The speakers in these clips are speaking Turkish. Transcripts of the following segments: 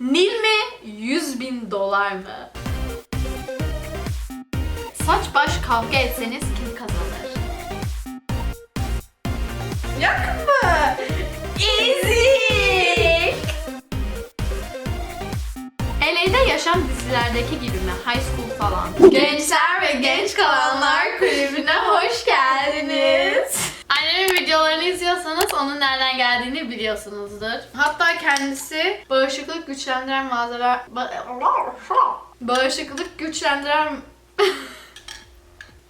Nil mi? 100 bin dolar mı? Saç baş kavga etseniz kim kazanır? Yok mu? Easy! LA'de yaşam dizilerdeki gibi mi? High school falan. Gençler ve genç kalanlar kulübüne hoş geldiniz. Annemin videolarını izliyorsanız onun nereden geldiğini biliyorsunuzdur. Hatta kendisi bağışıklık güçlendiren malzeme... Ba- bağışıklık güçlendiren...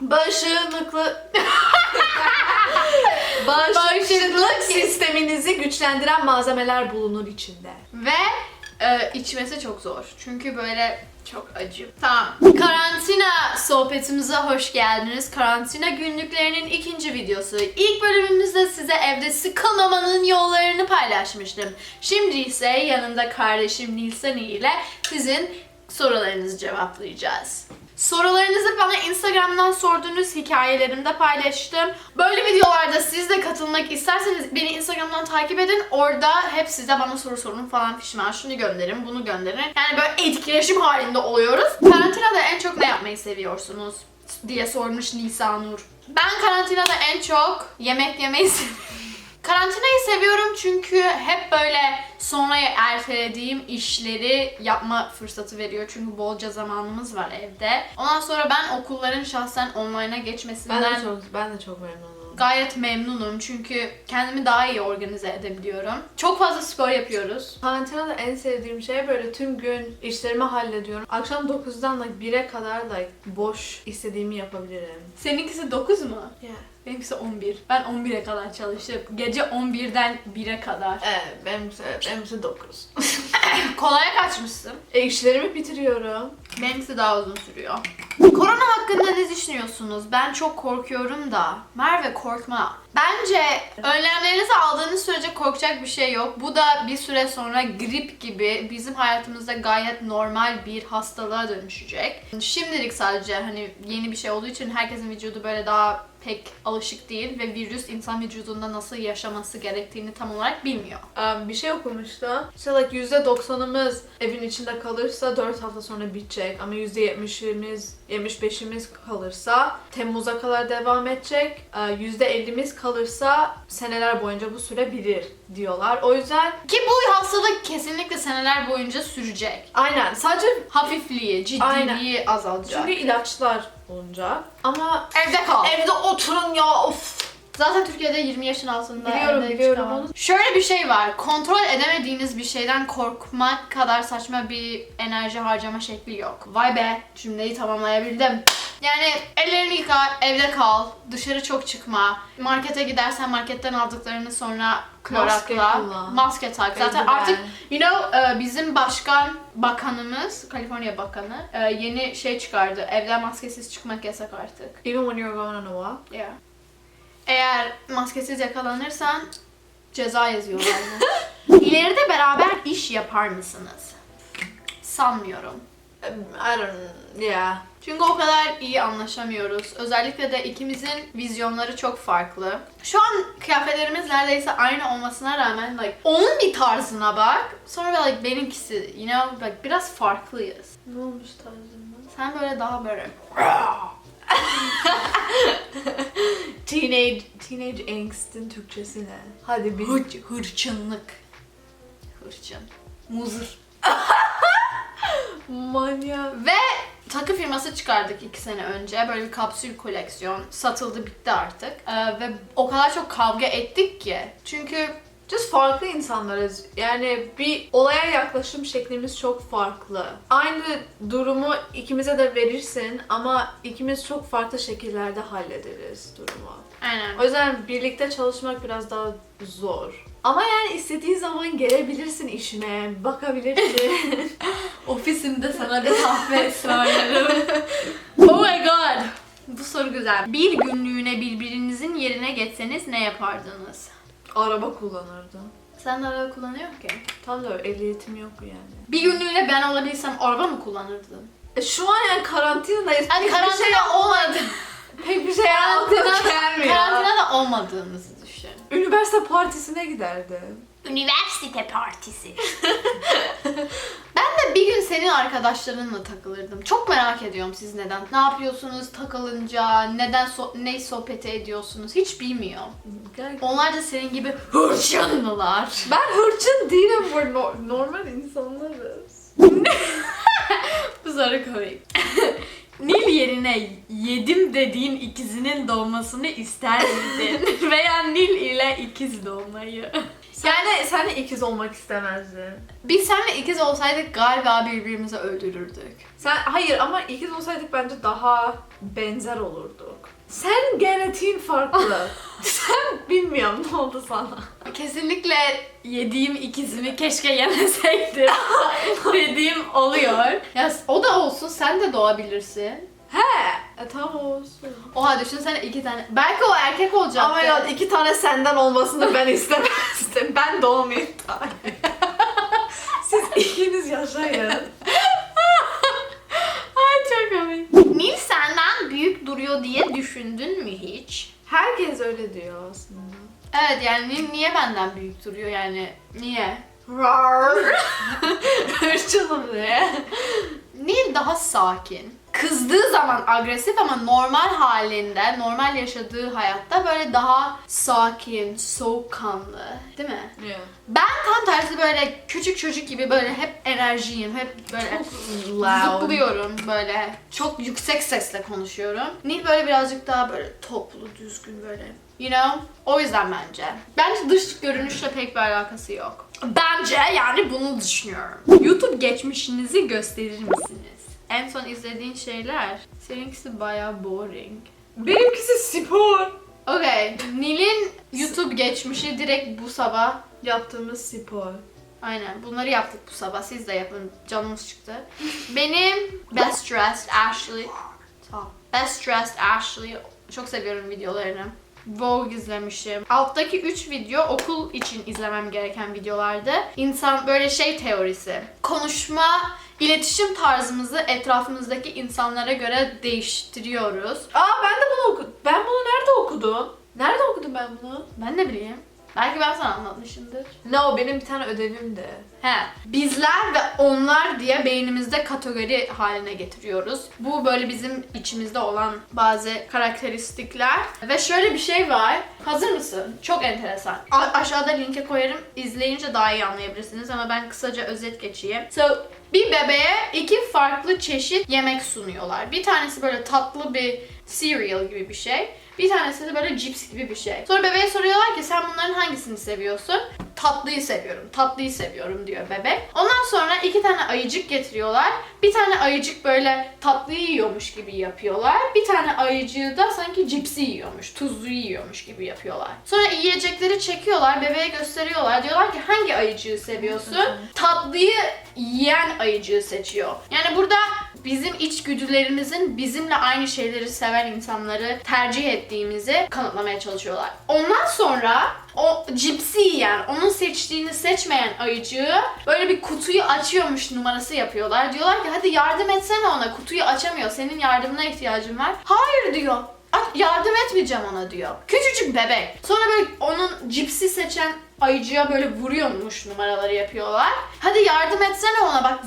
Bağışıklıklı... Bağışıklık sisteminizi güçlendiren malzemeler bulunur içinde. Ve e, içmesi çok zor. Çünkü böyle çok acı. Tamam. Karantina sohbetimize hoş geldiniz. Karantina günlüklerinin ikinci videosu. İlk bölümümüzde size evde sıkılmamanın yollarını paylaşmıştım. Şimdi ise yanımda kardeşim Nilsani ile sizin sorularınızı cevaplayacağız. Sorularınızı bana Instagram'dan sorduğunuz hikayelerimde paylaştım. Böyle videolarda siz de katılmak isterseniz beni Instagram'dan takip edin. Orada hep size bana soru sorun falan fişman. Şunu gönderin, bunu gönderin. Yani böyle etkileşim halinde oluyoruz. Karantinada en çok ne yapmayı seviyorsunuz? diye sormuş Nisa Nur. Ben karantinada en çok yemek yemeyi seviyorum. Karantinayı seviyorum çünkü hep böyle sonraya ertelediğim işleri yapma fırsatı veriyor. Çünkü bolca zamanımız var evde. Ondan sonra ben okulların şahsen online'a geçmesinden Ben de çok, ben de çok memnunum. Gayet memnunum. Çünkü kendimi daha iyi organize edebiliyorum. Çok fazla spor yapıyoruz. Karantinada en sevdiğim şey böyle tüm gün işlerimi hallediyorum. Akşam 9'dan like 1'e kadar like boş istediğimi yapabilirim. Seninkisi 9 mu? Yeah. Benimkisi 11. Ben 11'e kadar çalıştım. Gece 11'den 1'e kadar. Evet, benimkisi, benimkisi 9. Kolaya kaçmışsın. e, işlerimi bitiriyorum. Benimkisi daha uzun sürüyor. Korona hakkında ne düşünüyorsunuz? Ben çok korkuyorum da. Merve korkma. Bence önlemlerinizi aldığınız sürece korkacak bir şey yok. Bu da bir süre sonra grip gibi bizim hayatımızda gayet normal bir hastalığa dönüşecek. Şimdilik sadece hani yeni bir şey olduğu için herkesin vücudu böyle daha pek alışık değil ve virüs insan vücudunda nasıl yaşaması gerektiğini tam olarak bilmiyor. Um, bir şey okumuştum. İşte like %90'ımız evin içinde kalırsa 4 hafta sonra bitecek. Ama %70'imiz, 75'imiz kalırsa Temmuz'a kadar devam edecek. Ee, %50'miz kalırsa seneler boyunca bu sürebilir diyorlar. O yüzden Ki bu hastalık kesinlikle seneler boyunca sürecek. aynen sadece Hafifliği, ciddiliği azalacak. çünkü ilaçlar bulunacak. Ama evde kal. evde oturun ya of. Zaten Türkiye'de 20 yaşın altında Biliyorum, evde biliyorum onu. Şöyle bir şey var. Kontrol edemediğiniz bir şeyden korkmak kadar saçma bir enerji harcama şekli yok. Vay be cümleyi tamamlayabildim. Yani ellerini yıka, evde kal, dışarı çok çıkma. Markete gidersen marketten aldıklarını sonra Maske klorakla, kullan. maske tak. Zaten Eldiven. artık you know e, bizim başkan bakanımız, Kaliforniya bakanı e, yeni şey çıkardı. Evden maskesiz çıkmak yasak artık. Even when you're going on a walk. Yeah. Eğer maskesiz yakalanırsan ceza yazıyorlar. İleride beraber iş yapar mısınız? Sanmıyorum. I don't yeah. Çünkü o kadar iyi anlaşamıyoruz. Özellikle de ikimizin vizyonları çok farklı. Şu an kıyafetlerimiz neredeyse aynı olmasına rağmen like onun bir tarzına bak. Sonra like benimkisi, you know, like biraz farklıyız. Ne olmuş tarzında? Sen böyle daha böyle Teenage teenage angst'in Türkçesi ne? Hadi bir. hır, hırçınlık. Hırçın. Muzır. Manyak. Ve takı firması çıkardık iki sene önce. Böyle bir kapsül koleksiyon. Satıldı bitti artık. Ee, ve o kadar çok kavga ettik ki. Çünkü Just farklı insanlarız. Yani bir olaya yaklaşım şeklimiz çok farklı. Aynı durumu ikimize de verirsin ama ikimiz çok farklı şekillerde hallederiz durumu. aynen. O yüzden birlikte çalışmak biraz daha zor. Ama yani istediğin zaman gelebilirsin işine, bakabilirsin. Ofisimde sana bir kahve ısmarlarım. oh my god. Bu soru güzel. Bir günlüğüne birbirinizin yerine geçseniz ne yapardınız? Araba kullanırdım. Sen araba kullanıyor ki. Tam da ehliyetim yok yani. Bir günlüğüne ben olabilsem araba mı kullanırdın? E şu an yani karantinadayız. Hani Pek bir karantina şey- olmadı. Pek bir şey Karantina, gelmiyor. karantinada olmadığınızı düşün. Üniversite partisine giderdim. Üniversite partisi. senin arkadaşlarınla takılırdım. Çok merak ediyorum siz neden. Ne yapıyorsunuz takılınca, neden so- ne sohbeti ediyorsunuz hiç bilmiyorum. Onlar da senin gibi hırçınlılar. Ben hırçın değilim. We're no- normal insanlarız. Bu soru komik. Nil yerine yedim dediğin ikizinin doğmasını ister miydin? Veya Nil ile ikiz doğmayı. Yani sen de ikiz olmak istemezdin. Biz seninle ikiz olsaydık galiba birbirimizi öldürürdük. Sen hayır ama ikiz olsaydık bence daha benzer olurduk. Sen genetiğin farklı. sen bilmiyorum ne oldu sana. Kesinlikle yediğim ikizimi keşke yemeseydim dediğim oluyor. Ya o da olsun sen de doğabilirsin. He, e, tamam olsun. Oha düşünsene iki tane. Belki o erkek olacaktı. Ama ya iki tane senden olmasını ben istemezdim. Ben doğmayayım tane. Siz ikiniz yaşayın. Ay çok komik. Nil senden büyük duruyor diye düşündün mü hiç? Herkes öyle diyor aslında. Evet yani Nil niye benden büyük duruyor yani? Niye? Hırçınım diye. Nil daha sakin. Kızdığı zaman agresif ama normal halinde, normal yaşadığı hayatta böyle daha sakin, soğukkanlı. Değil mi? Ben tam tersi böyle küçük çocuk gibi böyle hep enerjiyim, hep böyle zıplıyorum böyle. Çok yüksek sesle konuşuyorum. Nil böyle birazcık daha böyle toplu, düzgün böyle. You know? O yüzden bence. Bence dış görünüşle pek bir alakası yok. Bence yani bunu düşünüyorum. YouTube geçmişinizi gösterir misiniz? En son izlediğin şeyler. Seninkisi bayağı boring. Benimkisi spor. Okay, Nil'in YouTube geçmişi direkt bu sabah Yaptığımız spor. Aynen bunları yaptık bu sabah. Siz de yapın. Canımız çıktı. Benim Best Dressed Ashley. Tamam. Best Dressed Ashley. Çok seviyorum videolarını. Vogue izlemişim. Alttaki 3 video okul için izlemem gereken videolardı. İnsan böyle şey teorisi. Konuşma, iletişim tarzımızı etrafımızdaki insanlara göre değiştiriyoruz. Aa ben de bunu okudum. Ben bunu nerede okudum? Nerede okudum ben bunu? Ben ne bileyim. Belki ben sana anlatmışımdır. No benim bir tane ödevimdi. He, bizler ve onlar diye beynimizde kategori haline getiriyoruz. Bu böyle bizim içimizde olan bazı karakteristikler. Ve şöyle bir şey var. Hazır mısın? Çok enteresan. A- aşağıda linke koyarım. İzleyince daha iyi anlayabilirsiniz ama ben kısaca özet geçeyim. So, bir bebeğe iki farklı çeşit yemek sunuyorlar. Bir tanesi böyle tatlı bir cereal gibi bir şey. Bir tanesi de böyle cips gibi bir şey. Sonra bebeğe soruyorlar ki sen bunların hangisini seviyorsun? Tatlıyı seviyorum, tatlıyı seviyorum diyor bebek. Ondan sonra iki tane ayıcık getiriyorlar. Bir tane ayıcık böyle tatlıyı yiyormuş gibi yapıyorlar. Bir tane ayıcığı da sanki cipsi yiyormuş, tuzluyu yiyormuş gibi yapıyorlar. Sonra yiyecekleri çekiyorlar, bebeğe gösteriyorlar. Diyorlar ki hangi ayıcığı seviyorsun? Tatlıyı yiyen ayıcığı seçiyor. Yani burada bizim içgüdülerimizin bizimle aynı şeyleri seven insanları tercih ettiğimizi kanıtlamaya çalışıyorlar. Ondan sonra o cipsi yiyen, onun seçtiğini seçmeyen ayıcığı böyle bir kutuyu açıyormuş numarası yapıyorlar. Diyorlar ki hadi yardım etsene ona kutuyu açamıyor senin yardımına ihtiyacım var. Hayır diyor. "A- Yardım etmeyeceğim ona diyor. Küçücük bebek. Sonra böyle onun cipsi seçen ayıcıya böyle vuruyormuş numaraları yapıyorlar. Hadi yardım etsene ona bak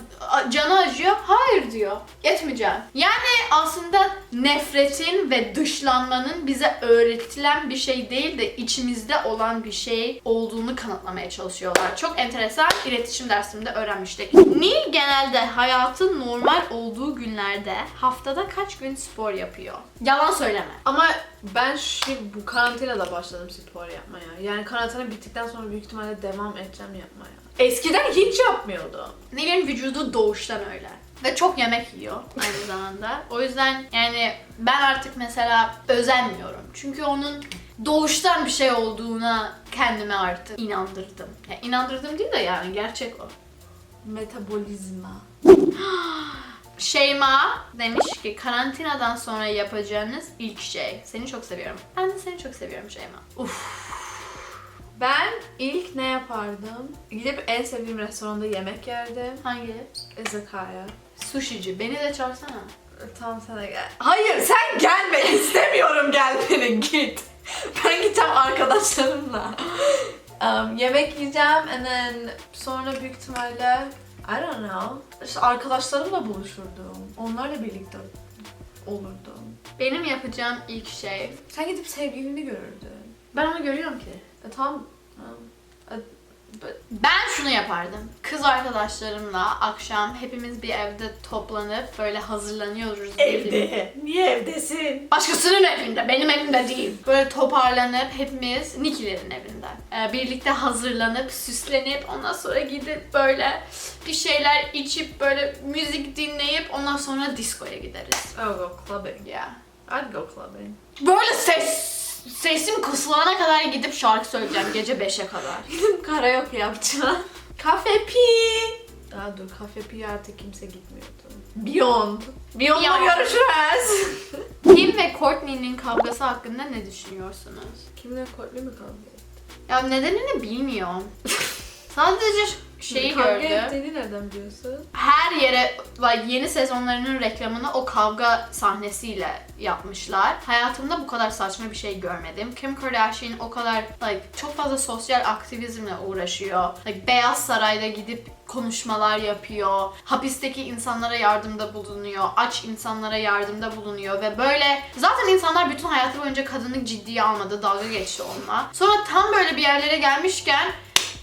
canı acıyor. Hayır diyor. Etmeyeceğim. Yani aslında nefretin ve dışlanmanın bize öğretilen bir şey değil de içimizde olan bir şey olduğunu kanıtlamaya çalışıyorlar. Çok enteresan iletişim dersimde öğrenmiştik. Nil genelde hayatın normal olduğu günlerde haftada kaç gün spor yapıyor? Yalan söyleme. Ama ben şimdi bu karantinada başladım spor yapmaya. Yani karantina bittikten sonra büyük ihtimalle devam edeceğim yapmaya. Eskiden hiç yapmıyordum. Nil'in vücudu doğuştan öyle. Ve çok yemek yiyor aynı zamanda. O yüzden yani ben artık mesela özenmiyorum. Çünkü onun doğuştan bir şey olduğuna kendime artık inandırdım. Ya inandırdım değil de yani gerçek o. Metabolizma. Şeyma demiş ki karantinadan sonra yapacağınız ilk şey. Seni çok seviyorum. Ben de seni çok seviyorum Şeyma. Uf. Ben ilk ne yapardım? Gidip en sevdiğim restoranda yemek yerdim. Hangi? Izakaya. Sushici. Beni de çağırsana. Tamam sana gel. Hayır sen gelme istemiyorum gelmeni git. Ben gideceğim arkadaşlarımla. Um, yemek yiyeceğim and then sonra büyük ihtimalle I don't know. İşte arkadaşlarımla buluşurdum. Onlarla birlikte olurdum. Benim yapacağım ilk şey. Sen gidip sevgilini görürdün. Ben onu görüyorum ki. Tamam. E, Ben şunu yapardım. Kız arkadaşlarımla akşam hepimiz bir evde toplanıp böyle hazırlanıyoruz. bir- Niye evdesin? Başkasının evinde, benim evimde değil. Böyle toparlanıp hepimiz Nikilerin evinde. Ee, birlikte hazırlanıp, süslenip ondan sonra gidip böyle bir şeyler içip böyle müzik dinleyip ondan sonra diskoya gideriz. I'll go clubbing. Yeah. I'd go clubbing. Böyle ses sesim kısılana kadar gidip şarkı söyleyeceğim gece 5'e kadar. Karaoke yapacağım. Kafe pi. Aa dur kafe pi artık kimse gitmiyordu. Beyond. Beyond'la Beyond. görüşürüz. Kim ve Courtney'nin kavgası hakkında ne düşünüyorsunuz? Kimle Courtney mi kavga etti? Ya nedenini bilmiyorum. Sadece şeyi kavga gördüm. ettiğini nereden biliyorsun? her yere like, yeni sezonlarının reklamını o kavga sahnesiyle yapmışlar. Hayatımda bu kadar saçma bir şey görmedim. Kim Kardashian o kadar like çok fazla sosyal aktivizmle uğraşıyor. Like Beyaz Saray'da gidip konuşmalar yapıyor. Hapisteki insanlara yardımda bulunuyor. Aç insanlara yardımda bulunuyor ve böyle zaten insanlar bütün hayatı boyunca kadını ciddiye almadı. Dalga geçti onunla. Sonra tam böyle bir yerlere gelmişken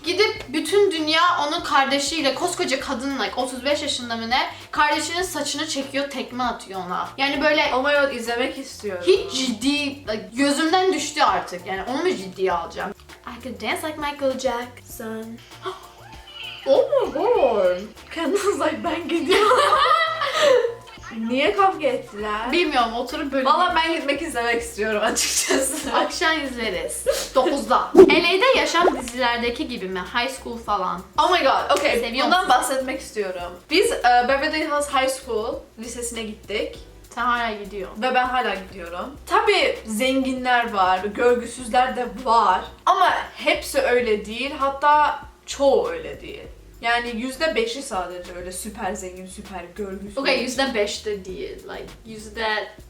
Gidip bütün dünya onun kardeşiyle koskoca kadın like 35 yaşında mı ne kardeşinin saçını çekiyor tekme atıyor ona. Yani böyle my god izlemek istiyorum. hiç ciddi gözümden düştü artık yani onu mu ciddiye alacağım? I could dance like Michael Jackson. Oh my god. Kendiniz like ben gidiyorum. Niye kavga ettiler? Bilmiyorum oturup böyle Valla ben gitmek izlemek istiyorum açıkçası. akşam izleriz. 9'da. LA'de yaşam dizilerdeki gibi mi? High School falan. Oh my god, okay. Seviyor Bundan musun? bahsetmek istiyorum. Biz e, Beverly Hills High School lisesine gittik Sen hala gidiyor. ve ben hala gidiyorum. Tabii zenginler var, görgüsüzler de var ama hepsi öyle değil. Hatta çoğu öyle değil. Yani yüzde beşi sadece öyle süper zengin, süper görgüsüz. Okay %5 de değil. Like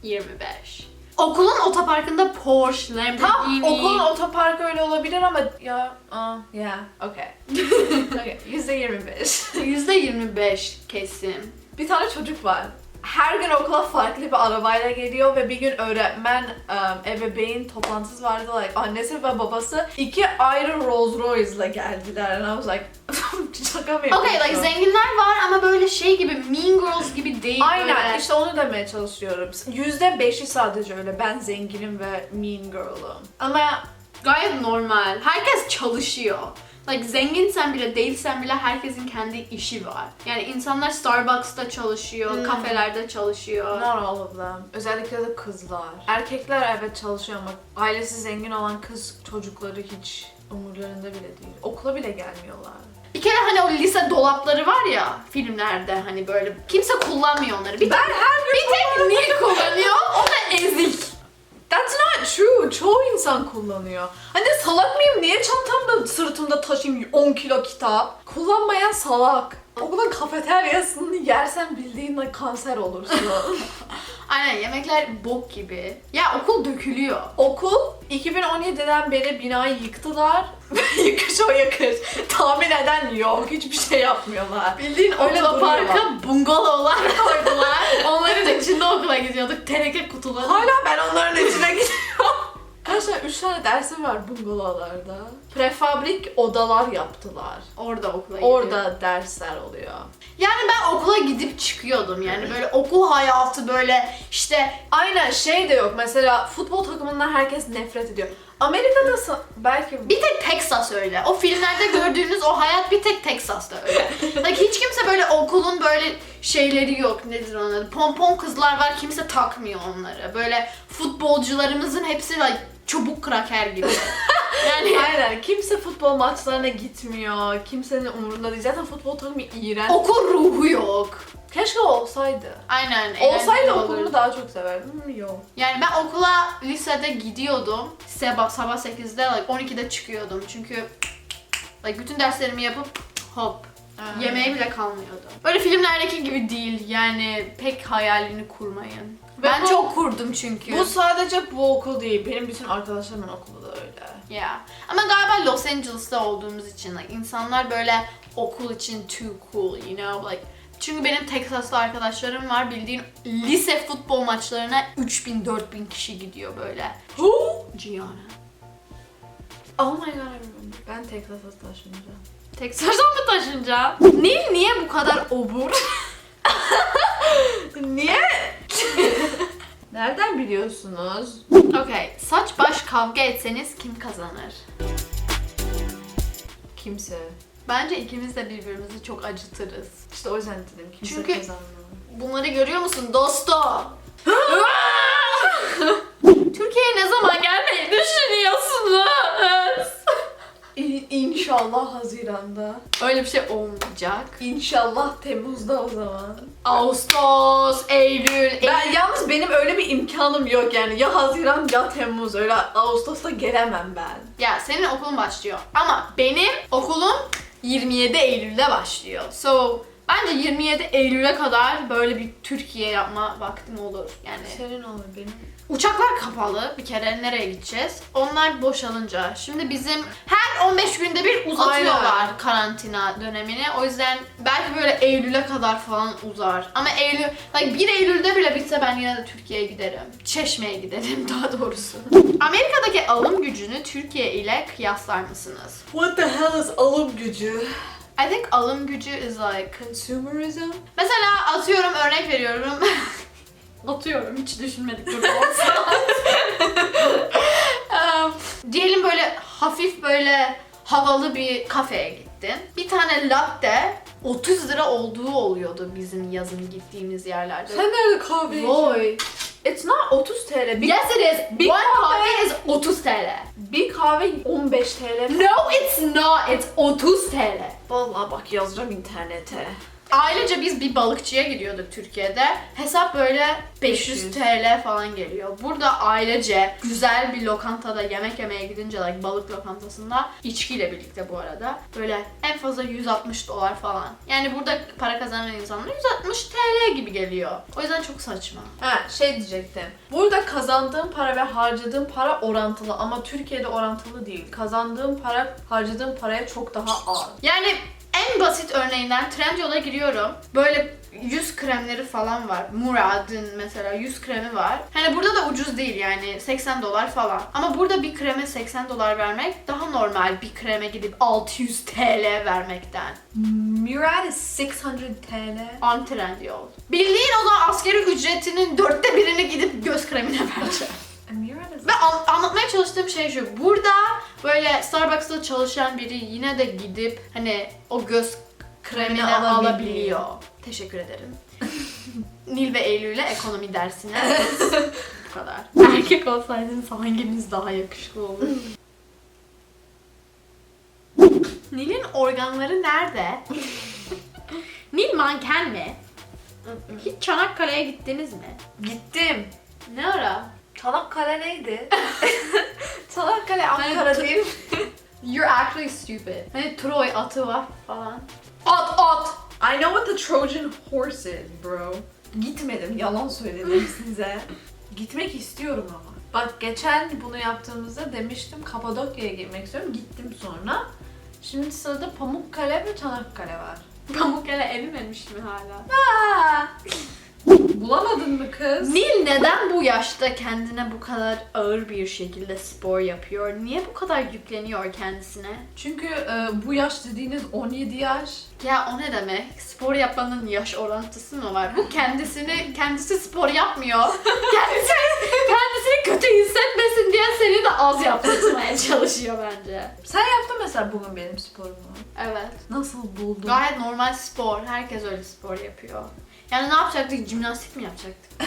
%25. Okulun otoparkında Porsche, Lamborghini. Tam okulun otoparkı öyle olabilir ama ya, uh, yeah, okay. okay, yüzde yirmi beş. %25 kesin. Bir tane çocuk var. Her gün okula farklı bir arabayla geliyor ve bir gün öğretmen um, ebeveyn toplantısı vardı. Like, annesi ve babası iki ayrı Rolls Royce'la geldiler. And I was like, şaka mı Okay, like zenginler var ama böyle şey gibi Mean Girls gibi değil Aynen böyle. işte onu demeye çalışıyorum. Yüzde beşi sadece öyle. Ben zenginim ve mean girl'ım. Ama Gayet normal. Herkes çalışıyor. Like zenginsen bile değilsen bile herkesin kendi işi var. Yani insanlar Starbucks'ta çalışıyor, Hmm. kafelerde çalışıyor. not all of them. Özellikle de kızlar. Erkekler evet çalışıyor ama ailesi zengin olan kız çocukları hiç umurlarında bile değil. Okula bile gelmiyorlar. Bir kere hani o lise dolapları var ya filmlerde hani böyle kimse kullanmıyor onları. Bir Ben tek, her gün bir tek Nil kullanıyor. O da ezik. That's not true. Çoğu insan kullanıyor. Hani salak mıyım? Niye çantamda sırtımda taşıyayım 10 kilo kitap? Kullanmayan salak. Okulun kafeteryasını yersen bildiğin kanser olursun. Aynen yemekler bok gibi. Ya okul dökülüyor. Okul 2017'den beri binayı yıktılar. Yıkış o yıkış. Tahmin eden yok. Hiçbir şey yapmıyorlar. Bildiğin Öyle otoparka bungalovlar koydular. Onların içinde okula gidiyorduk. Teneke kutuları. Hala ben onların içine gidiyorum. Kaç tane? Üç tane dersim var bungalovlarda. Prefabrik odalar yaptılar. Orada okula gidiyor. Orada dersler oluyor. Yani ben okula gidip çıkıyordum. Yani böyle okul hayatı böyle işte Aynen şey de yok. Mesela futbol takımından herkes nefret ediyor. Amerika'da sa- belki bir tek Texas öyle. O filmlerde gördüğünüz o hayat bir tek Texas'ta öyle. Like hiç kimse böyle okulun böyle şeyleri yok. Nedir onun adı? Pompon kızlar var. Kimse takmıyor onları. Böyle futbolcularımızın hepsi like çubuk kraker gibi. Yani Aynen. Kimse futbol maçlarına gitmiyor. Kimsenin umurunda değil. Zaten futbol takımı iğrenç. okul ruhu yok. Keşke olsaydı. Aynen. eğlenceli Olsaydı olurdu. okulumu daha çok severdim. Hmm, yok. Yani ben okula lisede gidiyordum. Sabah, sabah 8'de like 12'de çıkıyordum. Çünkü like bütün derslerimi yapıp hop yemeğe bile kalmıyordu. Böyle filmlerdeki gibi değil. Yani pek hayalini kurmayın. Ve ben bu- çok kurdum çünkü. Bu sadece bu okul değil. Benim bütün arkadaşlarımın okulu da öyle. Ya. Ama galiba Los Angeles'ta olduğumuz için like, insanlar böyle okul için too cool, you know, like çünkü benim Texas'ta arkadaşlarım var bildiğin lise futbol maçlarına 3000-4000 kişi gidiyor böyle. Who? Gianna. Oh my god I remember. Ben Texas'a taşınacağım. Texas'a mı taşınacağım? Nil niye bu kadar obur? Niye? Nereden biliyorsunuz? okay, saç baş kavga etseniz kim kazanır? Kimse. Bence ikimiz de birbirimizi çok acıtırız. İşte o yüzden dedim kimse Çünkü- kazanmıyor. Bunları görüyor musun dosto? Türkiye'ye ne zaman gelmeyi düşünüyorsunuz? İ- İnşallah Haziran'da. Öyle bir şey olmayacak. İnşallah Temmuz'da o zaman. Ağustos, Eylül, Ben Eylül. yalnız benim öyle bir imkanım yok yani. Ya Haziran ya Temmuz. Öyle Ağustos'ta gelemem ben. Ya senin okulun başlıyor. Ama benim okulum 27 Eylül'de başlıyor. So bence 27 Eylül'e kadar böyle bir Türkiye yapma vaktim olur. Yani Senin olur benim. Uçaklar kapalı bir kere nereye gideceğiz? Onlar boşalınca. Şimdi bizim her 15 günde bir uzatıyorlar Aynen. karantina dönemini. O yüzden belki böyle Eylül'e kadar falan uzar. Ama Eylül, like 1 Eylül'de bile bitse ben yine de Türkiye'ye giderim. Çeşme'ye giderim daha doğrusu. Amerika'daki alım gücünü Türkiye ile kıyaslar mısınız? What the hell is alım gücü? I think alım gücü is like... Consumerism? Mesela atıyorum örnek veriyorum. atıyorum hiç düşünmedik burada olsa. Em, diyelim böyle hafif böyle havalı bir kafeye gittin. Bir tane latte 30 lira olduğu oluyordu bizim yazın gittiğimiz yerlerde. Sen nerede kahve? Vay. It's not 30 TL. Bir, Yes it is. bir One kahve is 30 TL. bir kahve 15 TL. No it's not. It's 30 TL. Vallahi bak yazacağım internete. Ailece biz bir balıkçıya gidiyorduk Türkiye'de. Hesap böyle 500 500. TL falan geliyor. Burada ailece güzel bir lokantada yemek yemeye gidince like balık lokantasında içkiyle birlikte bu arada böyle en fazla 160 dolar falan. Yani burada para kazanan insanlar 160 TL gibi geliyor. O yüzden çok saçma. Ha şey diyecektim. Burada kazandığım para ve harcadığım para orantılı ama Türkiye'de orantılı değil. Kazandığım para harcadığım paraya çok daha az. Yani en basit örneğinden Trendyol'a giriyorum. Böyle yüz kremleri falan var. Murad'ın mesela yüz kremi var. Hani burada da ucuz değil yani 80 dolar falan. Ama burada bir kreme 80 dolar vermek daha normal bir kreme gidip 600 TL vermekten. Murad is 600 TL. On Trendyol. Bildiğin o zaman askeri ücretinin dörtte birini gidip göz kremine vereceğim. İs Ve an- anlatmaya çalıştığım şey şu. Burada böyle Starbucks'ta çalışan biri yine de gidip hani o göz kremini Kremini alabiliyor. alabiliyor. Teşekkür ederim. Nil ve Eylül'e ekonomi dersine bu kadar. Erkek olsaydınız hangimiz daha yakışıklı olur? Nil'in organları nerede? Nil manken mi? Hiç Çanakkale'ye gittiniz mi? Gittim. Ne ara? Çanakkale neydi? Çanakkale Ankara Hani- değil. You're actually stupid. Hani Troy atı var falan. At at! I know what the Trojan horse is bro. Gitmedim, yalan söyledim size. Gitmek istiyorum ama. Bak geçen bunu yaptığımızda demiştim Kapadokya'ya gitmek istiyorum. Gittim sonra. Şimdi sırada Pamukkale ve Çanakkale var. Pamukkale erimemiş mi hala? Aa! Bulamadın mı kız? Nil neden bu yaşta kendine bu kadar ağır bir şekilde spor yapıyor? Niye bu kadar yükleniyor kendisine? Çünkü e, bu yaş dediğiniz 17 yaş. Ya o ne demek? Spor yapmanın yaş orantısı mı var? Bu kendisini, kendisi spor yapmıyor. Kendisi, kendisini kötü hissetmesin diye seni de az yaptırmaya çalışıyor bence. Sen yaptın mesela bugün benim sporumu. Evet. Nasıl buldun? Gayet normal spor. Herkes öyle spor yapıyor. Yani ne yapacaktık? Jimnastik mi yapacaktık?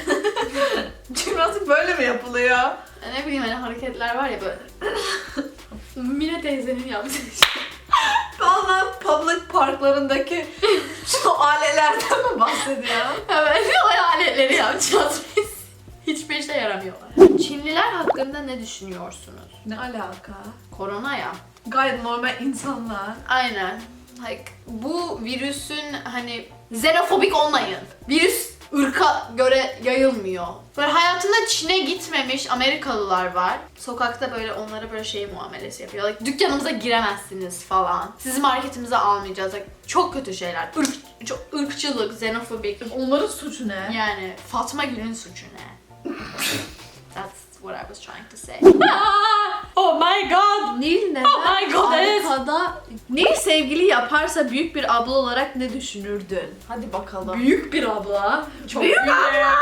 Jimnastik böyle mi yapılıyor? E, Ne bileyim hani hareketler var ya böyle. Mine teyzenin yaptığı şey. Valla public parklarındaki şu alelerden mi bahsediyorsun? Evet, o aletleri yapacağız biz. Hiçbir işe yaramıyorlar. Çinliler hakkında ne düşünüyorsunuz? Ne alaka? Korona ya. Gayet normal insanlar. Aynen. Like, bu virüsün hani xenofobik olmayın. Virüs ırka göre yayılmıyor. Böyle hayatında Çin'e gitmemiş Amerikalılar var. Sokakta böyle onlara böyle şey muamelesi yapıyor. Like, dükkanımıza giremezsiniz falan. Sizi marketimize almayacağız. Like, çok kötü şeyler. Irk, çok ırkçılık, xenofobik. Onların suçu ne? Yani Fatma Gül'ün suçu ne? That's what I was trying to say. oh my god! Nil neden Oh my God, arkada Nil sevgili yaparsa büyük bir abla olarak ne düşünürdün? Hadi bakalım. Büyük bir abla. Çok Büyük abla!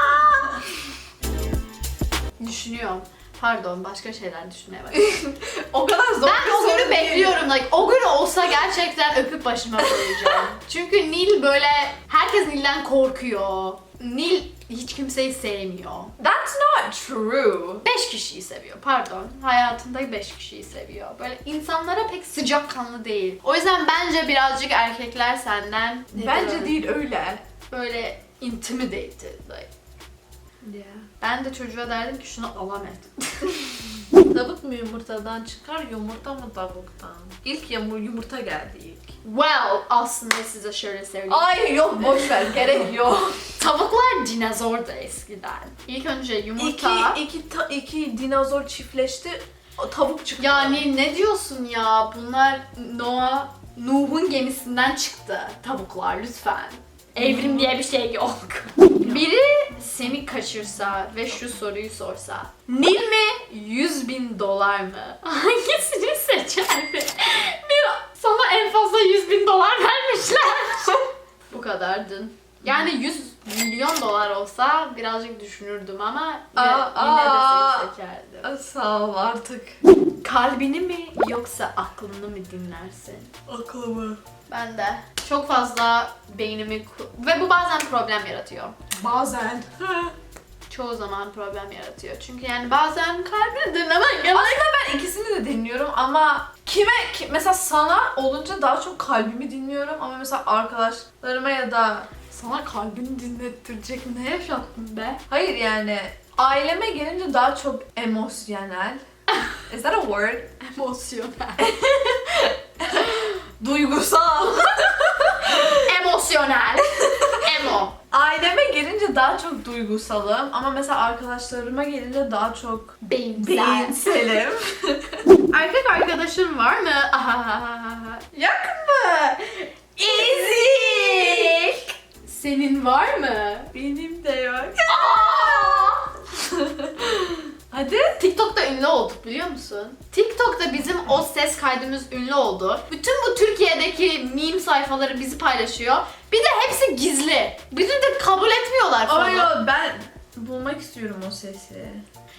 Düşünüyorum. Pardon başka şeyler düşünmeye bak. O kadar zor ben o günü bekliyorum. Like, o gün olsa gerçekten öpüp başıma koyacağım. Çünkü Nil böyle herkes Nil'den korkuyor. Nil hiç kimseyi sevmiyor. That's not true. Beş kişiyi seviyor pardon. Hayatında beş kişiyi seviyor. Böyle insanlara pek sıcakkanlı değil. O yüzden bence birazcık erkekler senden nedir Bence değil öyle. böyle intimidated. Like. Yeah. Ben de çocuğa derdim ki şunu alam et. Tavuk mu yumurtadan çıkar, yumurta mı tavuktan? İlk yumur yumurta geldi ilk. Well aslında size şöyle söyleyeyim. Ay yok boş ver gerek yok. Tavuklar dinozordu eskiden. İlk önce yumurta. iki, iki, ta- iki dinozor çiftleşti, o tavuk çıktı. Yani ne diyorsun ya? Bunlar Noah, Nuh'un gemisinden çıktı. Tavuklar lütfen. Evrim diye bir şey yok. Biri seni kaçırsa ve şu soruyu sorsa. Nil mi? 100 bin dolar mı? Hangisini seçerdi? Bir, sana en fazla 100 bin dolar vermişler. Bu kadardın. Yani 100 milyon dolar olsa birazcık düşünürdüm ama yine, Aa, yine de seni seçerdim. Aa, Sağ ol artık. Kalbini mi yoksa aklını mı dinlersin? Aklımı. Ben de. Çok fazla beynimi ku- ve bu bazen problem yaratıyor. Bazen. Çoğu zaman problem yaratıyor. Çünkü yani bazen kalbini dinlemen gerek. Aslında ben ikisini de dinliyorum ama kime ki, mesela sana olunca daha çok kalbimi dinliyorum ama mesela arkadaşlarıma ya da Sana kalbini dinlettirecek ne yaşattın be? hayır yani aileme gelince daha çok emosyonel. Is that a word? Emosyonel. Duygusal. Emosyonel. Emo. Aileme gelince daha çok duygusalım ama mesela arkadaşlarıma gelince daha çok Beyinsel. beyinselim. Erkek arkadaşın var mı? Yok mu? Ezik. Senin var mı? Benim de yok. Hadi. TikTok'ta ünlü olduk biliyor musun? TikTok'ta bizim o ses kaydımız ünlü oldu. Bütün bu Türkiye'deki meme sayfaları bizi paylaşıyor. Bir de hepsi gizli. Bizi de kabul etmiyorlar falan. Ay yo, ben bulmak istiyorum o sesi.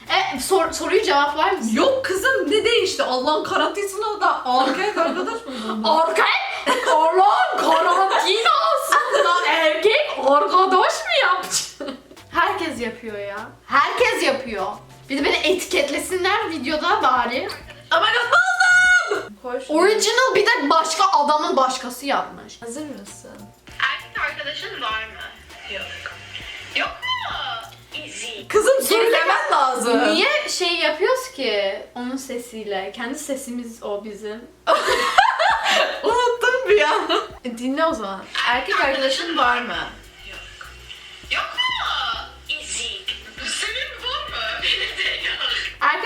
E, sor- soruyu cevaplar mısın? Yok kızım ne değişti? Allah'ın karantinasında da erkek arkadaş mı Erkek Allah'ın karantinasında erkek arkadaş mı yaptı? Herkes yapıyor ya. Herkes yapıyor. Bir de beni etiketlesinler videoda bari. Oh my god buldum! Hoş. Original bir de başka adamın başkası yapmış. Hazır mısın? Erkek arkadaşın var mı? Yok. Yok mu? Easy. Kızım söylemen lazım. Niye şey yapıyoruz ki onun sesiyle? Kendi sesimiz o bizim. Unuttum bir an. E, dinle o zaman. Erkek arkadaşın var mı?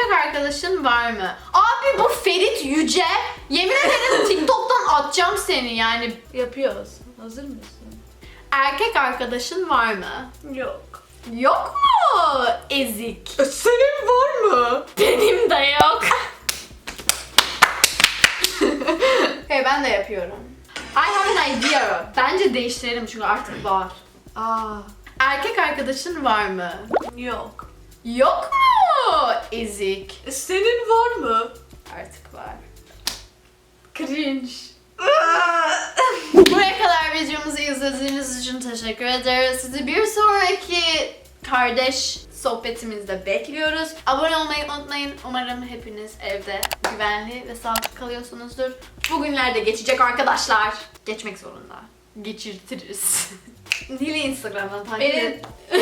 Erkek arkadaşın var mı? Abi bu Ferit Yüce. Yemin ederim TikTok'tan atacağım seni yani. Yapıyoruz. Hazır mısın? Erkek arkadaşın var mı? Yok. Yok mu? Ezik. Senin var mı? Benim de yok. hey ben de yapıyorum. I have an idea. Bence değiştirelim çünkü artık var. Aa. Erkek arkadaşın var mı? Yok. Yok mu? Ezik. Senin var mı? Artık var. Cringe. Buraya kadar videomuzu izlediğiniz için teşekkür ederiz. Sizi bir sonraki kardeş sohbetimizde bekliyoruz. Abone olmayı unutmayın. Umarım hepiniz evde güvenli ve sağlıklı kalıyorsunuzdur. Bugünler de geçecek arkadaşlar. Geçmek zorunda. Geçirtiriz. Nil'i Instagram'dan takip Benim-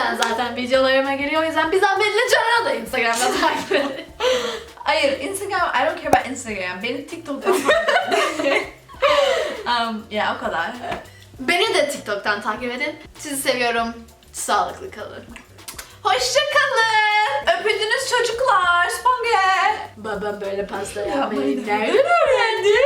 yüzden zaten videolarıma geliyor. O yüzden bir zahmet lütfen da Instagram'da takip edin. Hayır, Instagram, I don't care about Instagram. Beni TikTok'tan takip um, yeah, o kadar. Beni de TikTok'tan takip edin. Sizi seviyorum. Sağlıklı kalın. Hoşçakalın. Öpüldünüz çocuklar. Spange. Babam böyle pasta yapmayı nereden öğrendi?